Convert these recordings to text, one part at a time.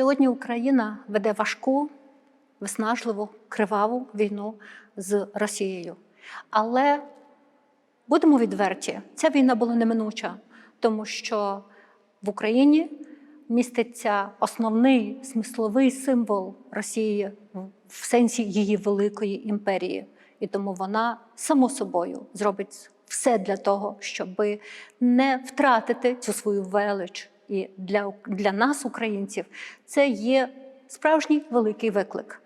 Сьогодні Україна веде важку, виснажливу, криваву війну з Росією. Але будемо відверті, ця війна була неминуча, тому що в Україні міститься основний смисловий символ Росії в сенсі її великої імперії. І тому вона само собою зробить все для того, щоб не втратити цю свою велич. І для, для нас, українців, це є справжній великий виклик.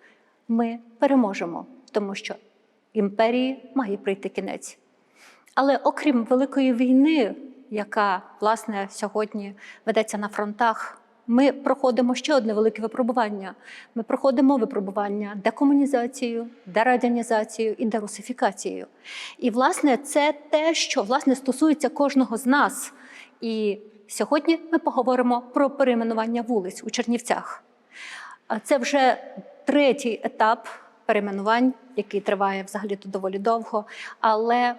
Ми переможемо, тому що імперії має прийти кінець. Але окрім великої війни, яка власне сьогодні ведеться на фронтах, ми проходимо ще одне велике випробування. Ми проходимо випробування декомунізацією, дерадянізацією і дерусифікацією. І власне це те, що власне стосується кожного з нас. І сьогодні ми поговоримо про перейменування вулиць у Чернівцях. Це вже третій етап перейменувань, який триває взагалі то доволі довго. Але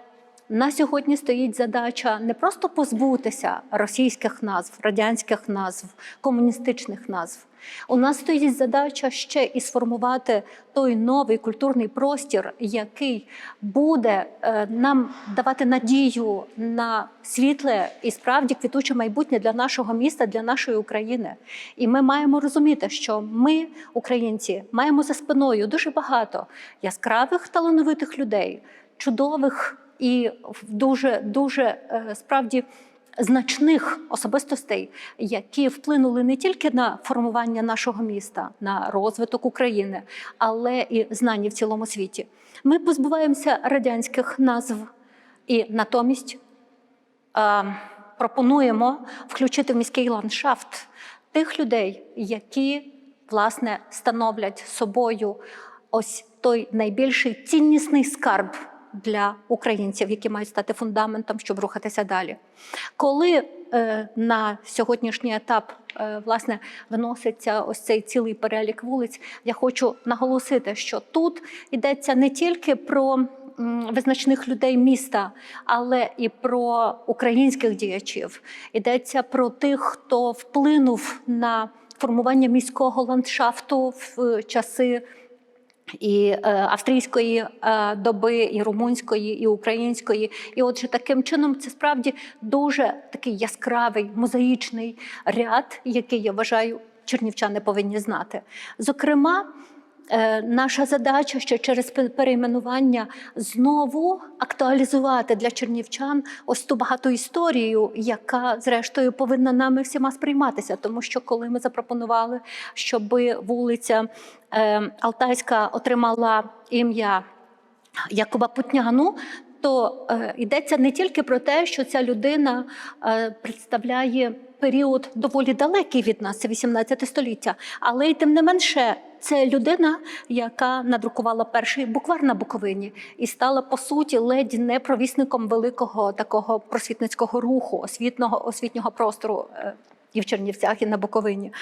на сьогодні стоїть задача не просто позбутися російських назв, радянських назв, комуністичних назв. У нас стоїть задача ще і сформувати той новий культурний простір, який буде е, нам давати надію на світле і справді квітуче майбутнє для нашого міста, для нашої України. І ми маємо розуміти, що ми, українці, маємо за спиною дуже багато яскравих талановитих людей, чудових і дуже дуже е, справді значних особистостей, які вплинули не тільки на формування нашого міста, на розвиток України, але і знання в цілому світі. Ми позбуваємося радянських назв і натомість е, пропонуємо включити в міський ландшафт тих людей, які власне становлять собою ось той найбільший ціннісний скарб для українців, які мають стати фундаментом, щоб рухатися далі. Коли е, на сьогоднішній етап е, власне виноситься ось цей цілий перелік вулиць, я хочу наголосити, що тут йдеться не тільки про визначних людей міста, але і про українських діячів. Йдеться про тих, хто вплинув на формування міського ландшафту в часи і е, австрійської е, доби, і румунської, і української. І отже, таким чином це справді дуже такий яскравий мозаїчний ряд, який я вважаю, чернівчани повинні знати. Зокрема. Е, Наша задача ще через пе- перейменування знову актуалізувати для чернівчан ось ту багату історію, яка зрештою повинна нами всіма сприйматися. Тому що коли ми запропонували, щоб вулиця е, Алтайська отримала ім'я Якуба Путняну. То е, йдеться не тільки про те, що ця людина е, представляє період доволі далекий від нас, це 18 століття, але й тим не менше, це людина, яка надрукувала перший буквар на Буковині і стала по суті ледь не провісником великого такого просвітницького руху, освітнього освітнього простору. е, і в Чернівцях, і на Буковині.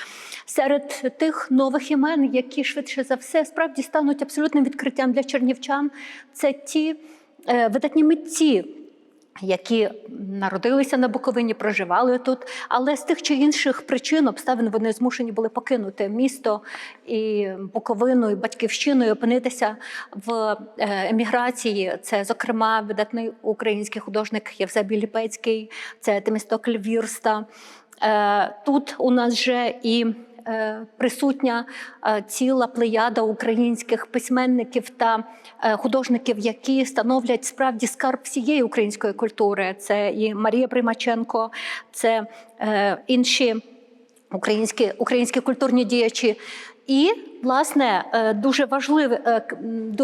Серед тих нових імен, які швидше за все справді стануть абсолютним відкриттям для чернівчан, це ті видатні митці, які народилися на Буковині, проживали тут, але з тих чи інших причин обставин вони змушені були покинути місто і Буковину, і батьківщину, і опинитися в е, еміграції. Це, зокрема, видатний український художник Євзебій Ліпецький, це Темістокль Вірста. Е, Тут у нас вже і е, присутня е, ціла плеяда українських письменників та е, художників, які становлять справді скарб всієї української культури. Це і Марія Примаченко, це е, інші українські, українські культурні діячі. І, власне, е, дуже важливий, е,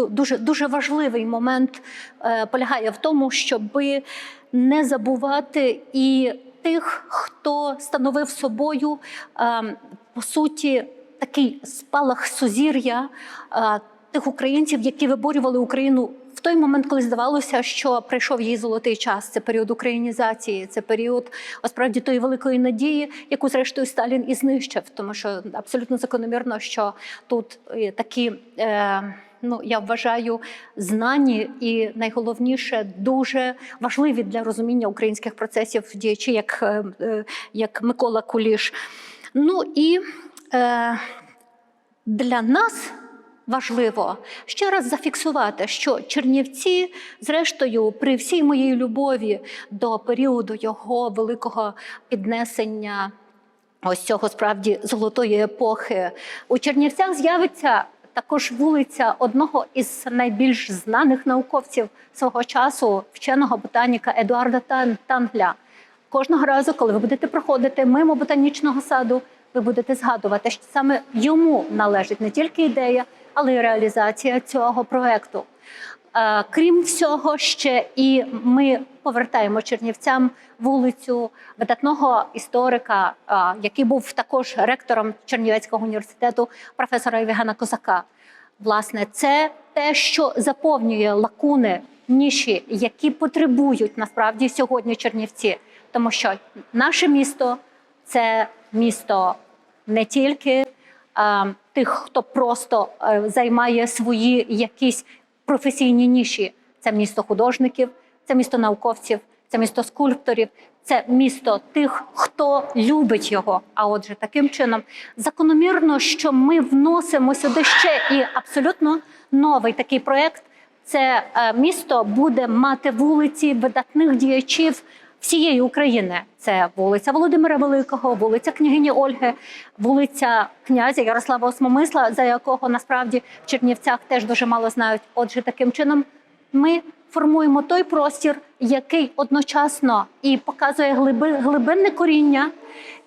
дуже, дуже важливий момент е, полягає в тому, щоби не забувати і тих, хто становив собою, е, по суті, такий спалах сузір'я е, тих українців, які виборювали Україну в той момент, коли здавалося, що прийшов її золотий час. Це період українізації, це період справді тої великої надії, яку зрештою Сталін і знищив, тому що абсолютно закономірно, що тут е, такі. Е, Ну, я вважаю, знані і найголовніше дуже важливі для розуміння українських процесів діячі, як, як Микола Куліш. Ну і е, для нас важливо ще раз зафіксувати, що Чернівці, зрештою, при всій моїй любові до періоду його великого піднесення. Ось цього справді золотої епохи у Чернівцях з'явиться також вулиця одного із найбільш знаних науковців свого часу, вченого ботаніка Едуарда Тангля. Кожного разу, коли ви будете проходити мимо ботанічного саду, ви будете згадувати, що саме йому належить не тільки ідея, але й реалізація цього проекту. Е, Крім всього, ще і ми повертаємо чернівцям вулицю видатного історика, е, який був також ректором Чернівецького університету, професора Євгена Козака. Власне, це те, що заповнює лакуни, ніші, які потребують насправді сьогодні Чернівці, тому що наше місто це місто не тільки е, тих, хто просто е, займає свої якісь професійні ніші. Це місто художників, це місто науковців, це місто скульпторів, це місто тих, хто любить його. А отже, таким чином закономірно, що ми вносимо сюди ще і абсолютно новий такий проект. Це е, місто буде мати вулиці видатних діячів всієї України. Це вулиця Володимира Великого, вулиця княгині Ольги, вулиця князя Ярослава Осмомисла, за якого насправді в Чернівцях теж дуже мало знають. Отже, таким чином ми формуємо той простір, який одночасно і показує глиби, глибинне коріння,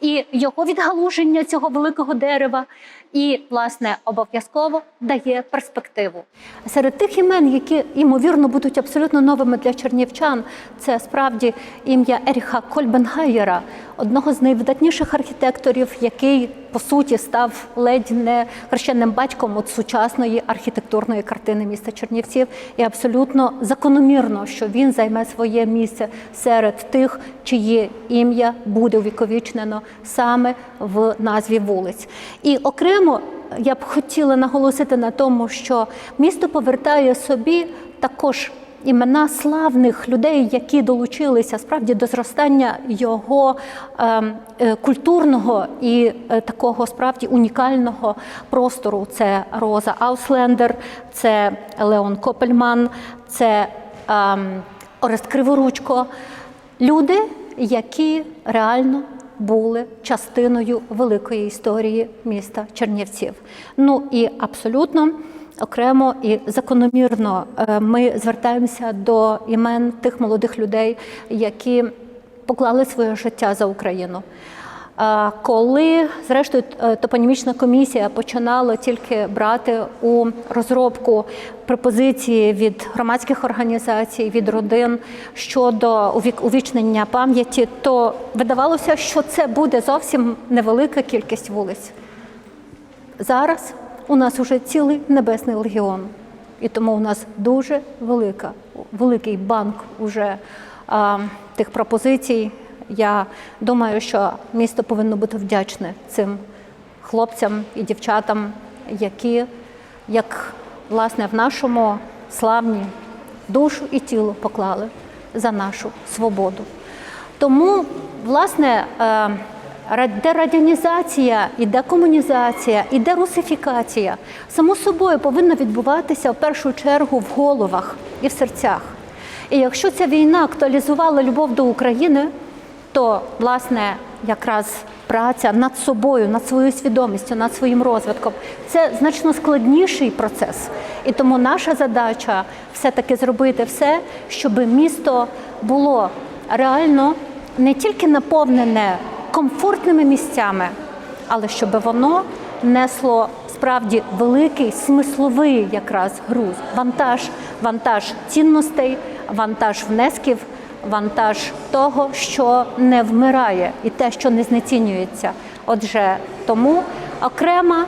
і його відгалуження цього великого дерева, і власне обов'язково дає перспективу. Серед тих імен, які ймовірно будуть абсолютно новими для чернівчан, це справді ім'я Еріха Кольбенгайєра, одного з найвидатніших архітекторів, який по суті став ледь не хрещенним батьком от сучасної архітектурної картини міста Чернівців. І абсолютно закономірно, що він займе своє місце серед тих, чиє ім'я буде увіковічнено саме в назві вулиць. І окремо я б хотіла наголосити на тому, що місто повертає собі також імена славних людей, які долучилися справді до зростання його е, е, культурного і е, такого справді унікального простору. Це Роза Ауслендер, це Леон Копельман, це Орест Криворучко. Люди, які реально були частиною великої історії міста Чернівців. Ну і абсолютно окремо і закономірно е, ми звертаємося до імен тих молодих людей, які поклали своє життя за Україну. Коли, зрештою, е, топонімічна комісія починала тільки брати у розробку пропозиції від громадських організацій, від родин щодо увічнення пам'яті, то видавалося, що це буде зовсім невелика кількість вулиць. Зараз у нас уже цілий небесний легіон, і тому у нас дуже велика, великий банк уже а, тих пропозицій. Я думаю, що місто повинно бути вдячне цим хлопцям і дівчатам, які, як власне в нашому славні душу і тіло поклали за нашу свободу. Тому, власне, е, ра- дерадянізація і декомунізація, і дерусифікація само собою повинна відбуватися в першу чергу в головах і в серцях. І якщо ця війна актуалізувала любов до України, то власне якраз праця над собою, над своєю свідомістю, над своїм розвитком це значно складніший процес. І тому наша задача все-таки зробити все, щоб місто було реально не тільки наповнене комфортними місцями, але щоб воно несло справді великий смисловий якраз груз, вантаж, вантаж цінностей, вантаж внесків, вантаж того, що не вмирає, і те, що не знецінюється. Отже, тому окрема,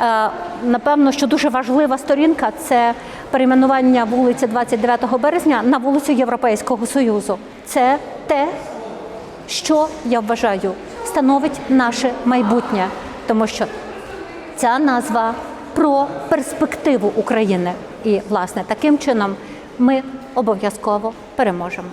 е, напевно, що дуже важлива сторінка це перейменування вулиці 29 березня на вулицю Європейського Союзу. Це те, що я вважаю становить наше майбутнє, тому що ця назва про перспективу України. І, власне, таким чином ми обов'язково переможемо.